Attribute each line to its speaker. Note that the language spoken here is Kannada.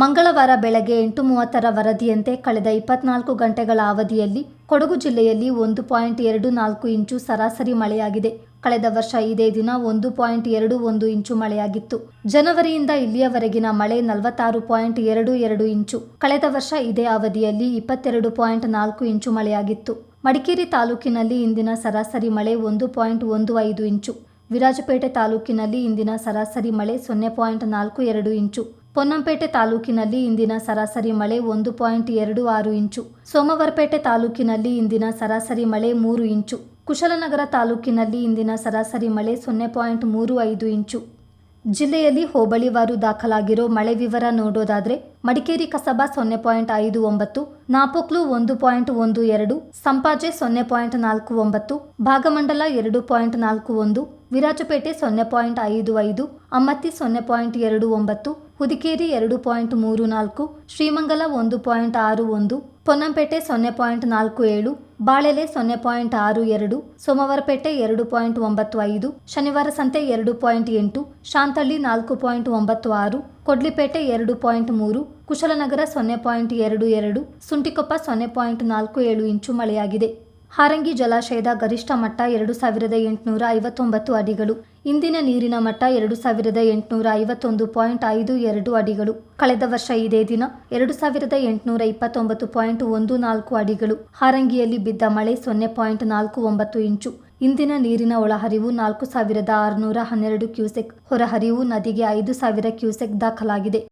Speaker 1: ಮಂಗಳವಾರ ಬೆಳಗ್ಗೆ ಎಂಟು ಮೂವತ್ತರ ವರದಿಯಂತೆ ಕಳೆದ ಇಪ್ಪತ್ನಾಲ್ಕು ಗಂಟೆಗಳ ಅವಧಿಯಲ್ಲಿ ಕೊಡಗು ಜಿಲ್ಲೆಯಲ್ಲಿ ಒಂದು ಪಾಯಿಂಟ್ ಎರಡು ನಾಲ್ಕು ಇಂಚು ಸರಾಸರಿ ಮಳೆಯಾಗಿದೆ. ಕಳೆದ ವರ್ಷ ಇದೇ ದಿನ ಒಂದು ಪಾಯಿಂಟ್ ಎರಡು ಒಂದು ಇಂಚು ಮಳೆಯಾಗಿತ್ತು. ಜನವರಿಯಿಂದ ಇಲ್ಲಿಯವರೆಗಿನ ಮಳೆ ನಲವತ್ತಾರು ಪಾಯಿಂಟ್ ಎರಡು ಎರಡು ಇಂಚು. ಕಳೆದ ವರ್ಷ ಇದೇ ಅವಧಿಯಲ್ಲಿ ಇಪ್ಪತ್ತೆರಡು ಪಾಯಿಂಟ್ ನಾಲ್ಕು ಇಂಚು ಮಳೆಯಾಗಿತ್ತು. ಮಡಿಕೇರಿ ತಾಲೂಕಿನಲ್ಲಿ ಇಂದಿನ ಸರಾಸರಿ ಮಳೆ ಒಂದು ಪಾಯಿಂಟ್ ಒಂದು ಐದು ಇಂಚು. ವಿರಾಜಪೇಟೆ ತಾಲೂಕಿನಲ್ಲಿ ಇಂದಿನ ಸರಾಸರಿ ಮಳೆ ಸೊನ್ನೆ ಪಾಯಿಂಟ್ ನಾಲ್ಕು ಎರಡು ಇಂಚು. ಪೊನ್ನಂಪೇಟೆ ತಾಲೂಕಿನಲ್ಲಿ ಇಂದಿನ ಸರಾಸರಿ ಮಳೆ ಒಂದು ಪಾಯಿಂಟ್ ಎರಡು ಆರು ಇಂಚು. ಸೋಮವಾರಪೇಟೆ ತಾಲೂಕಿನಲ್ಲಿ ಇಂದಿನ ಸರಾಸರಿ ಮಳೆ ಮೂರು ಇಂಚು. ಕುಶಲನಗರ ತಾಲೂಕಿನಲ್ಲಿ ಇಂದಿನ ಸರಾಸರಿ ಮಳೆ ಸೊನ್ನೆ ಪಾಯಿಂಟ್ ಮೂರು ಐದು ಇಂಚು. ಜಿಲ್ಲೆಯಲ್ಲಿ ಹೋಬಳಿವಾರು ದಾಖಲಾಗಿರೋ ಮಳೆ ವಿವರ ನೋಡೋದಾದರೆ, ಮಡಿಕೇರಿ ಕಸಬಾ ಸೊನ್ನೆ ಪಾಯಿಂಟ್ ಐದು ಒಂಬತ್ತು, ನಾಪೋಕ್ಲು ಒಂದು ಪಾಯಿಂಟ್ ಒಂದು ಎರಡು, ಸಂಪಾಜೆ ಸೊನ್ನೆ ಪಾಯಿಂಟ್ ನಾಲ್ಕು ಒಂಬತ್ತು, ಭಾಗಮಂಡಲ ಎರಡು ಪಾಯಿಂಟ್ ನಾಲ್ಕು ಒಂದು ವಿರಾಜಪೇಟೆ ಸೊನ್ನೆ ಪಾಯಿಂಟ್ ಐದು ಐದು, ಅಮ್ಮತ್ತಿ ಸೊನ್ನೆ ಪಾಯಿಂಟ್ ಎರಡು ಒಂಬತ್ತು, ಹುದಿಕೇರಿ ಎರಡು ಪಾಯಿಂಟ್ ಮೂರು ನಾಲ್ಕು, ಶ್ರೀಮಂಗಲ ಒಂದು ಪಾಯಿಂಟ್ ಆರು ಒಂದು, ಪೊನ್ನಂಪೇಟೆ ಸೊನ್ನೆ ಪಾಯಿಂಟ್ ನಾಲ್ಕು ಏಳು, ಬಾಳೆಲೆ ಸೊನ್ನೆ ಪಾಯಿಂಟ್ ಆರು ಎರಡು, ಸೋಮವಾರಪೇಟೆ ಎರಡು ಪಾಯಿಂಟ್ ಒಂಬತ್ತು ಐದು, ಶನಿವಾರ ಸಂತೆ ಎರಡು ಪಾಯಿಂಟ್ ಎಂಟು, ಶಾಂತಳ್ಳಿ ನಾಲ್ಕು ಪಾಯಿಂಟ್ ಒಂಬತ್ತು ಆರು, ಕೊಡ್ಲಿಪೇಟೆ ಎರಡು ಪಾಯಿಂಟ್ ಮೂರು, ಕುಶಲನಗರ ಸೊನ್ನೆ ಪಾಯಿಂಟ್ ಎರಡು ಎರಡು, ಸುಂಟಿಕೊಪ್ಪ ಸೊನ್ನೆ ಪಾಯಿಂಟ್ ನಾಲ್ಕು ಏಳು ಇಂಚು ಮಳೆಯಾಗಿದೆ. ಹಾರಂಗಿ ಜಲಾಶಯದ ಗರಿಷ್ಠ ಮಟ್ಟ ಎರಡು ಸಾವಿರದ ಎಂಟುನೂರ ಐವತ್ತೊಂಬತ್ತು ಅಡಿಗಳು. ಇಂದಿನ ನೀರಿನ ಮಟ್ಟ ಎರಡು ಸಾವಿರದ ಎಂಟುನೂರ ಐವತ್ತೊಂದು ಪಾಯಿಂಟ್ ಐದು ಎರಡು ಅಡಿಗಳು. ಕಳೆದ ವರ್ಷ ಇದೇ ದಿನ ಎರಡು ಸಾವಿರದ ಎಂಟುನೂರ ಇಪ್ಪತ್ತೊಂಬತ್ತು ಪಾಯಿಂಟ್ ಒಂದು ನಾಲ್ಕು ಅಡಿಗಳು. ಹಾರಂಗಿಯಲ್ಲಿ ಬಿದ್ದ ಮಳೆ ಸೊನ್ನೆ ಪಾಯಿಂಟ್ ನಾಲ್ಕು ಒಂಬತ್ತು ಇಂಚು. ಇಂದಿನ ನೀರಿನ ಒಳಹರಿವು ನಾಲ್ಕು ಸಾವಿರದ ಆರುನೂರ ಹನ್ನೆರಡು ಕ್ಯೂಸೆಕ್. ಹೊರಹರಿವು ನದಿಗೆ ಐದು ಸಾವಿರ ಕ್ಯೂಸೆಕ್ ದಾಖಲಾಗಿದೆ.